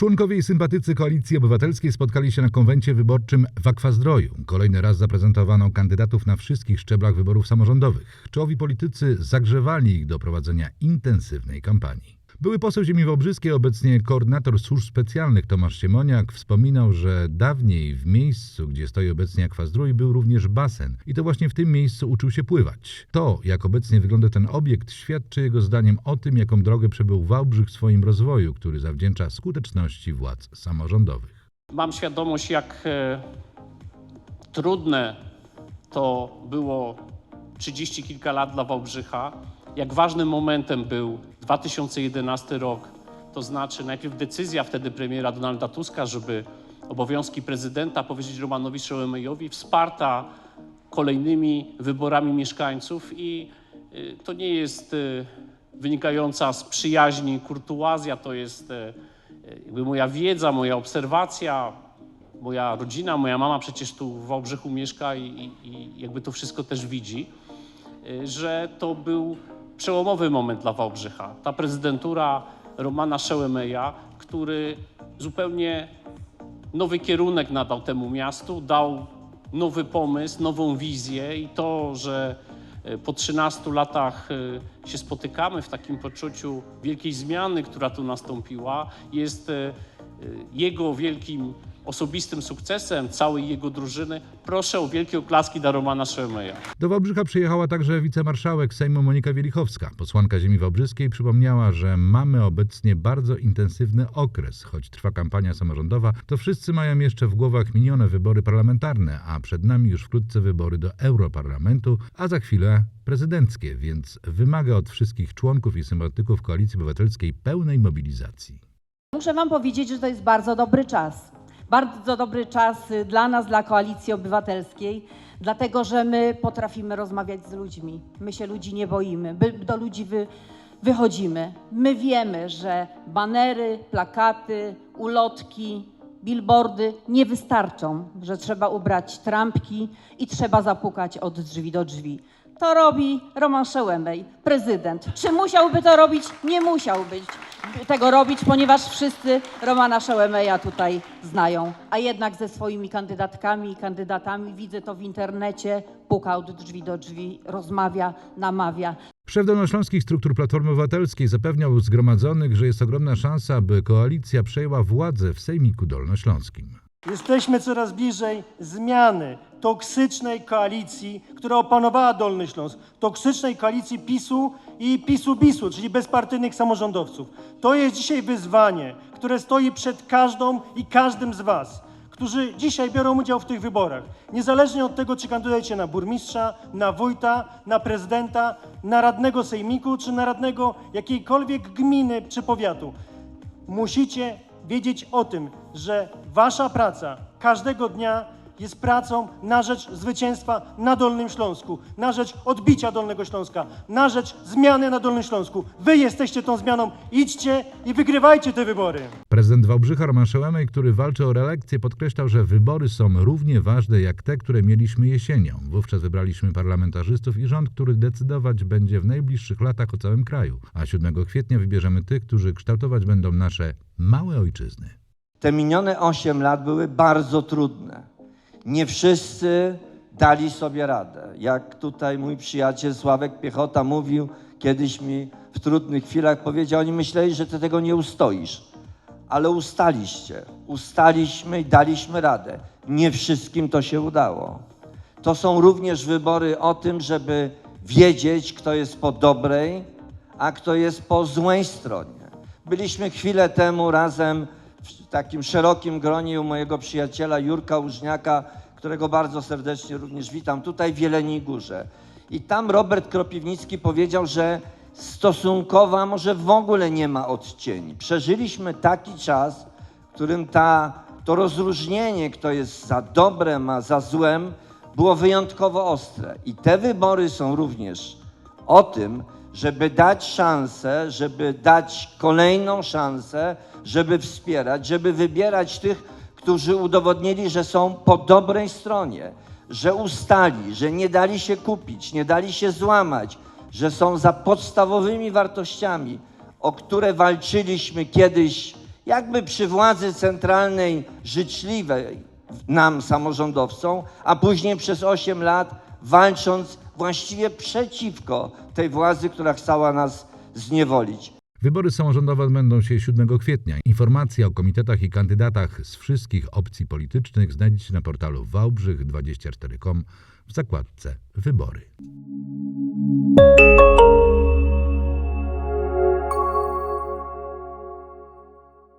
Członkowie i sympatycy Koalicji Obywatelskiej spotkali się na konwencie wyborczym w Akwazdroju. Kolejny raz zaprezentowano kandydatów na wszystkich szczeblach wyborów samorządowych. Czołowi politycy zagrzewali ich do prowadzenia intensywnej kampanii. Były poseł ziemi wałbrzyskiej, obecnie koordynator służb specjalnych Tomasz Siemoniak wspominał, że dawniej w miejscu, gdzie stoi obecnie Akwazdrój, był również basen i to właśnie w tym miejscu uczył się pływać. To, jak obecnie wygląda ten obiekt, świadczy jego zdaniem o tym, jaką drogę przebył Wałbrzych w swoim rozwoju, który zawdzięcza skuteczności władz samorządowych. Mam świadomość, jak e, trudne to było 30 kilka lat dla Wałbrzycha, jak ważnym momentem był 2011 rok, to znaczy najpierw decyzja wtedy premiera Donalda Tuska, żeby obowiązki prezydenta powierzyć Romanowi Szołemejowi, wsparta kolejnymi wyborami mieszkańców i y, to nie jest y, wynikająca z przyjaźni kurtuazja, to jest e, jakby moja wiedza, moja obserwacja, moja rodzina, moja mama przecież tu w Wałbrzychu mieszka i, i, i jakby to wszystko też widzi, y, że to był przełomowy moment dla Wałbrzycha. Ta prezydentura Romana Szełemeja, który zupełnie nowy kierunek nadał temu miastu, dał nowy pomysł, nową wizję i to, że e, po 13 latach e, się spotykamy w takim poczuciu wielkiej zmiany, która tu nastąpiła, jest e, jego wielkim osobistym sukcesem, całej jego drużyny. Proszę o wielkie oklaski dla Romana Szełemeja. Do Wałbrzycha przyjechała także wicemarszałek Sejmu Monika Wielichowska. Posłanka ziemi wałbrzyskiej przypomniała, że mamy obecnie bardzo intensywny okres. Choć trwa kampania samorządowa, to wszyscy mają jeszcze w głowach minione wybory parlamentarne, a przed nami już wkrótce wybory do Europarlamentu, a za chwilę prezydenckie, więc wymaga od wszystkich członków i sympatyków Koalicji Obywatelskiej pełnej mobilizacji. Muszę Wam powiedzieć, że to jest bardzo dobry czas. Bardzo dobry czas y, dla nas, dla Koalicji Obywatelskiej, dlatego że my potrafimy rozmawiać z ludźmi. My się ludzi nie boimy, my do ludzi wy, wychodzimy. My wiemy, że banery, plakaty, ulotki, billboardy nie wystarczą, że trzeba ubrać trampki i trzeba zapukać od drzwi do drzwi. To robi Roman Szełemej, prezydent. Czy musiałby to robić? Nie musiał być tego robić, ponieważ wszyscy Romana Szełemeja tutaj znają. A jednak ze swoimi kandydatkami i kandydatami, widzę to w internecie, puka od drzwi do drzwi, rozmawia, namawia. Szef Dolnośląskich Struktur Platformy Obywatelskiej zapewniał zgromadzonych, że jest ogromna szansa, by koalicja przejęła władzę w Sejmiku Dolnośląskim. Jesteśmy coraz bliżej zmiany toksycznej koalicji, która opanowała Dolny Śląsk. Toksycznej koalicji PiSu i PiSu-BiSu, czyli bezpartyjnych samorządowców. To jest dzisiaj wyzwanie, które stoi przed każdą i każdym z Was, którzy dzisiaj biorą udział w tych wyborach. Niezależnie od tego, czy kandydujecie na burmistrza, na wójta, na prezydenta, na radnego sejmiku, czy na radnego jakiejkolwiek gminy czy powiatu musicie wiedzieć o tym, że wasza praca każdego dnia jest pracą na rzecz zwycięstwa na Dolnym Śląsku, na rzecz odbicia Dolnego Śląska, na rzecz zmiany na Dolnym Śląsku. Wy jesteście tą zmianą. Idźcie i wygrywajcie te wybory. Prezydent Wałbrzycha Roman który walczy o reelekcję, podkreślał, że wybory są równie ważne jak te, które mieliśmy jesienią. Wówczas wybraliśmy parlamentarzystów i rząd, który decydować będzie w najbliższych latach o całym kraju. A 7 kwietnia wybierzemy tych, którzy kształtować będą nasze małe ojczyzny. Te minione 8 lat były bardzo trudne. Nie wszyscy dali sobie radę. Jak tutaj mój przyjaciel Sławek Piechota mówił kiedyś mi w trudnych chwilach, powiedział, oni myśleli, że ty tego nie ustoisz. Ale ustaliście. Ustaliśmy i daliśmy radę. Nie wszystkim to się udało. To są również wybory o tym, żeby wiedzieć, kto jest po dobrej, a kto jest po złej stronie. Byliśmy chwilę temu razem w takim szerokim gronie u mojego przyjaciela Jurka Łużniaka, którego bardzo serdecznie również witam, tutaj w Jeleniej Górze. I tam Robert Kropiwnicki powiedział, że stosunkowa może w ogóle nie ma odcieni. Przeżyliśmy taki czas, w którym ta, to rozróżnienie, kto jest za dobrem, a za złem, było wyjątkowo ostre. I te wybory są również o tym, żeby dać szansę, żeby dać kolejną szansę, żeby wspierać, żeby wybierać tych, którzy udowodnili, że są po dobrej stronie, że ustali, że nie dali się kupić, nie dali się złamać, że są za podstawowymi wartościami, o które walczyliśmy kiedyś jakby przy władzy centralnej życzliwej nam, samorządowcom, a później przez 8 lat walcząc właściwie przeciwko tej władzy, która chciała nas zniewolić. Wybory samorządowe odbędą się 7 kwietnia. Informacje o komitetach i kandydatach z wszystkich opcji politycznych znajdziecie na portalu wałbrzych24.com w zakładce Wybory.